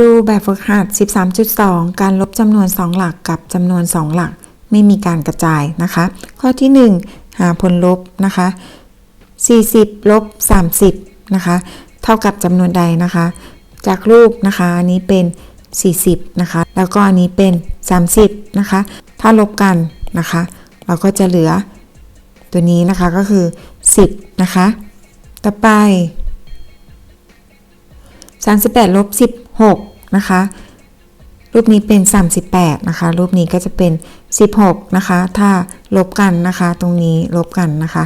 ดูแบบฝึกหัด 13.2 การลบจำนวน 2 หลักกับจำนวน 2 หลัก ไม่มีการกระจายนะคะ ข้อที่ 1 หาผลลบนะคะ 40 ลบ 30 นะคะ เท่ากับจำนวนใดนะคะ จากรูปนะคะ อันนี้เป็น 40 นะคะ แล้วก็อันนี้เป็น 30 นะคะ ถ้าลบกันนะคะ เราก็จะเหลือตัวนี้นะคะก็คือ 10 นะคะ ต่อไป38ลบ16 นะคะ รูปนี้เป็น 38 นะคะ รูปนี้ก็จะเป็น 16 นะคะ ถ้าลบกันนะคะ ตรงนี้ลบกันนะคะ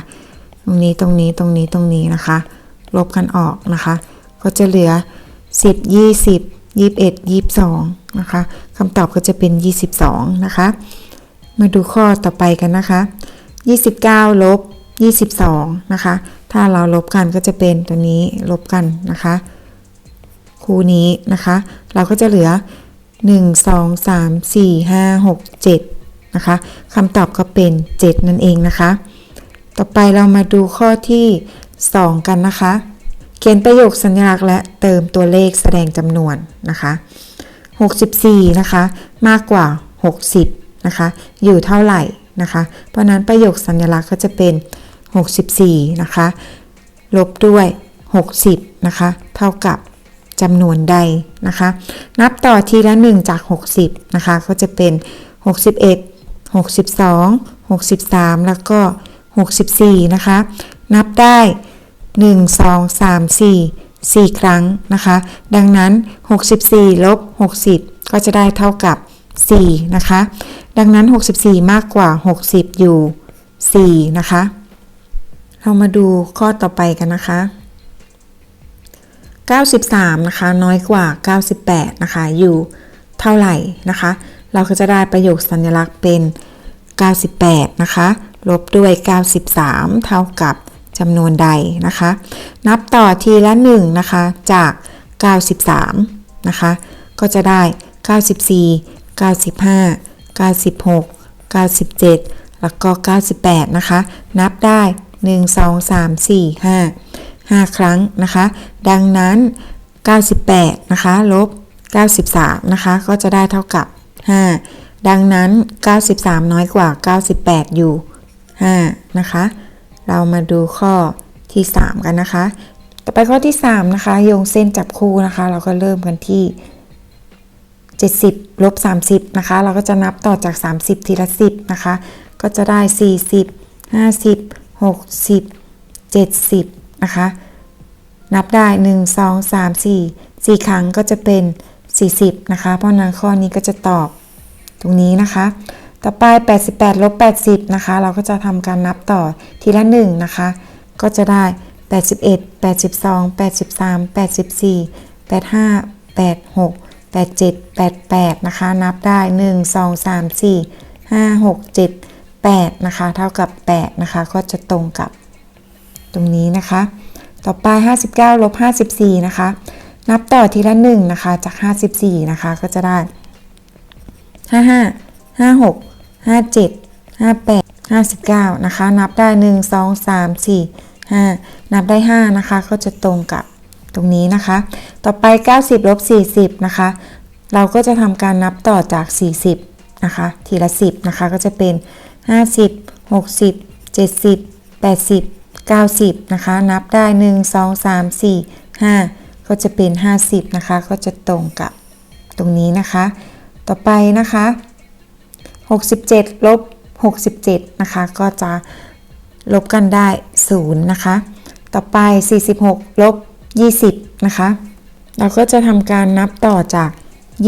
ตรงนี้ตรงนี้ตรงนี้ตรงนี้นะคะ ลบกันออกนะคะ ก็จะเหลือ 10 20 21 22 นะคะคำตอบก็จะเป็น 22 นะคะ มาดูข้อต่อไปกันนะคะ 29 ลบ 22 นะคะ ถ้าเราลบกันก็จะเป็นตัวนี้ลบกันนะคะ คู่นี้นะคะ เราก็จะเหลือ 1 2 3 4 5 6 7นะคะคำตอบก็เป็น 7 นั่นเองนะคะ ต่อไปเรามาดูข้อที่ 2 กันนะคะ เขียนประโยคสัญลักษณ์และเติมตัวเลขแสดงจำนวนนะคะ 64 นะคะ มากกว่า 60 นะคะ อยู่เท่าไหร่นะคะ เพราะนั้นประโยคสัญลักษณ์ก็จะเป็น 64 นะคะ ลบด้วย 60 นะคะ เท่ากับ จำนวนใดนะคะ นับต่อทีละ 1 จาก 60 นะคะ ก็จะเป็น 61 62 63 แล้วก็ 64 นะคะ นับได้ 1 2 3 4 4 ครั้งนะคะ ดังนั้น 64 ลบ 60 ก็จะได้เท่ากับ 4 นะคะ ดังนั้น 64 มากกว่า 60 อยู่ 4 นะคะ เรามาดูข้อต่อไปกันนะคะ 93 นะคะ น้อยกว่า 98 นะคะ อยู่เท่าไหร่นะคะ เราก็จะได้ประโยคสัญลักษณ์เป็น 98 นะคะ ลบด้วย 93 เท่ากับจำนวนใดนะคะ นับต่อทีละ 1 นะคะ จาก 93 นะคะ ก็จะได้ 94 95 96 97 แล้วก็ 98 นะคะ นับได้ 1 2 3 4 5 5 ครั้งนะคะ ดังนั้น 98 นะคะลบ 93 นะคะ ก็จะได้เท่ากับ 5 ดังนั้น 93 น้อยกว่า 98 อยู่ 5 นะคะ เรามาดูข้อที่ 3 กันนะคะ ต่อไปข้อที่ 3 นะคะ โยงเส้นจับคู่นะคะ เราก็เริ่มกันที่ 70ลบ30 นะคะ เราก็จะนับต่อจาก 30 ทีละ 10 นะคะ ก็จะได้ 40 50 60 70 นะคะ นับได้ 1 2 3 4 4 ครั้งก็จะเป็น 40 นะคะ เพราะนั้นข้อนี้ก็จะตอบตรงนี้นะคะ ต่อไป 88ลบ80 นะคะ เราก็จะทำการนับต่อทีละ 1 นะคะ ก็จะได้ 81 82 83 84 85 86 87 88 นะคะ นับได้ 1 2 3 4 5 6 7 8 นะคะ เท่ากับ 8 นะคะ ก็จะตรงกับ ตรงนี้นะคะ ต่อไป 59ลบ54 นะคะ นับต่อทีละ1นะคะ จาก 54 นะคะ ก็จะได้ 55 56 57 58 59 นะคะ นับได้ 1 2 3 4 5 นับได้ 5 นะคะ ก็จะตรงกับตรงนี้นะคะ ต่อไป 90ลบ40 นะคะ เราก็จะทำการนับต่อจาก 40 นะคะ ทีละ 10 นะคะ ก็จะเป็น 50 60 70 80 90 นะคะ นับได้ 1 2 3 4 5 ก็จะเป็น 50 นะคะ ก็จะตรงกับตรงนี้นะคะ ต่อไปนะคะ 67 ลบ 67 นะคะ ก็จะลบกันได้ 0 นะคะ ต่อไป 46 ลบ 20 นะคะ เราก็จะทำการนับต่อจาก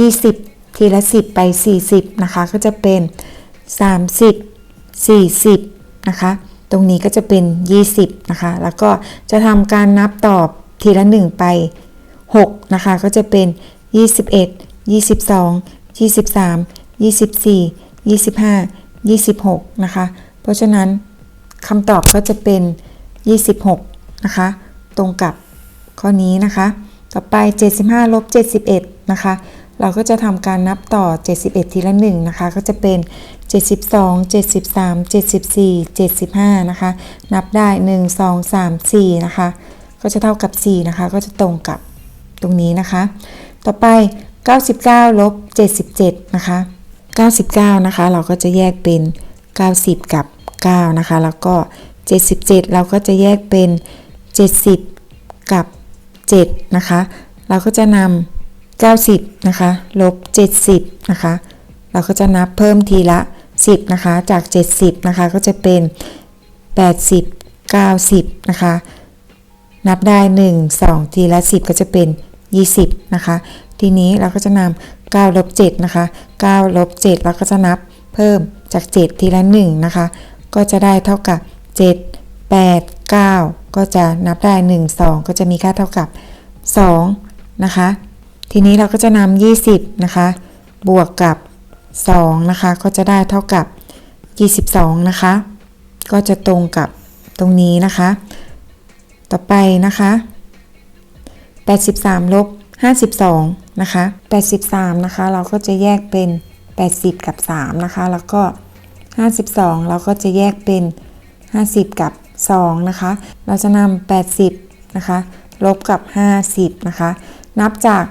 20 ทีละ 10 ไป 40 นะคะ ก็จะเป็น 30 40 นะคะ ตรงนี้ก็จะเป็น 20 นะคะ แล้วก็จะทำการนับต่อทีละ 1 ไป 6 นะคะ ก็จะเป็น 21 22 23 24 25 26 นะคะ เพราะฉะนั้นคำตอบก็จะเป็น 26 นะคะ ตรงกับข้อนี้นะคะ ต่อไป 75ลบ71 นะคะ เราก็จะทำการนับต่อ 71 ทีละ1นะคะ ก็จะเป็น 72 73 74 75 นะคะ นับได้ 1 2 3 4 นะคะ ก็จะเท่ากับ 4 นะคะ ก็จะตรงกับตรงนี้นะคะ ต่อไป 99 ลบ 77 นะคะ 99 นะคะ เราก็จะแยกเป็น 90 กับ 9 นะคะ แล้วก็ 77 เราก็จะแยกเป็น 70 กับ 7 นะคะ เราก็จะนำ 90นะคะลบ70นะคะเราก็จะนับเพิ่มทีละ 10นะคะจาก 70นะคะก็จะเป็น 80 90นะคะนับได้ 1 2 ทีละ 10 ก็จะเป็น 20นะคะทีนี้เราก็จะนำ9ลบ7นะคะ9ลบ7เราก็จะนับเพิ่มจาก 7 ทีละ 1 นะคะ ก็จะได้เท่ากับ 7 8 9 ก็จะนับได้ 1 2 ก็จะมีค่าเท่ากับ 2 นะคะ ทีนี้เราก็จะนำ20 นะคะ บวกกับ 2 นะคะ ก็จะได้เท่ากับ 22 นะคะ ก็จะตรงกับตรงนี้นะคะ ต่อไปนะคะ 83 ลบ 52 นะคะ 83 นะคะ เราก็จะแยกเป็น 80 กับ 3 นะคะ แล้วก็ 52 เราก็จะแยกเป็น 50 กับ 2 นะคะ เราจะนำ80 นะคะ ลบกับ 50 นะคะ นับจาก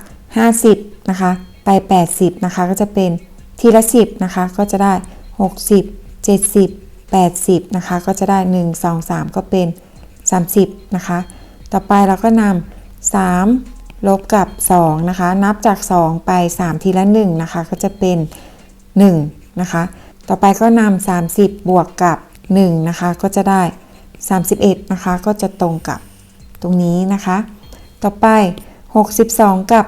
50นะคะไป 80นะคะก็จะเป็นทีละ 10นะคะก็จะได้ 60 70 80นะคะก็จะได้ 1 2 3 ก็เป็น 30นะคะต่อไปเราก็นำ3ลบกับ2นะคะนับจาก 2 ไป 3 ทีละ1นะคะก็จะเป็น1นะคะต่อไปก็นำ30 บวกกับ1นะคะก็จะได้ 31นะคะก็จะตรงกับตรงนี้นะคะ ต่อไป 62 กับ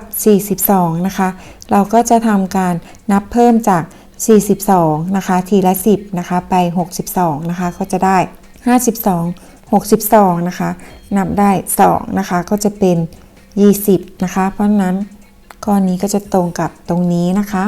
42 นะคะ เราก็จะทำการนับเพิ่มจาก 42 นะคะ ทีละ 10 นะคะ ไป 62 นะคะ ก็จะได้ 52 62 นะคะ นับได้ 2 นะคะ ก็จะเป็น 20 นะคะ เพราะนั้นก้อนนี้ก็จะตรงกับตรงนี้นะคะ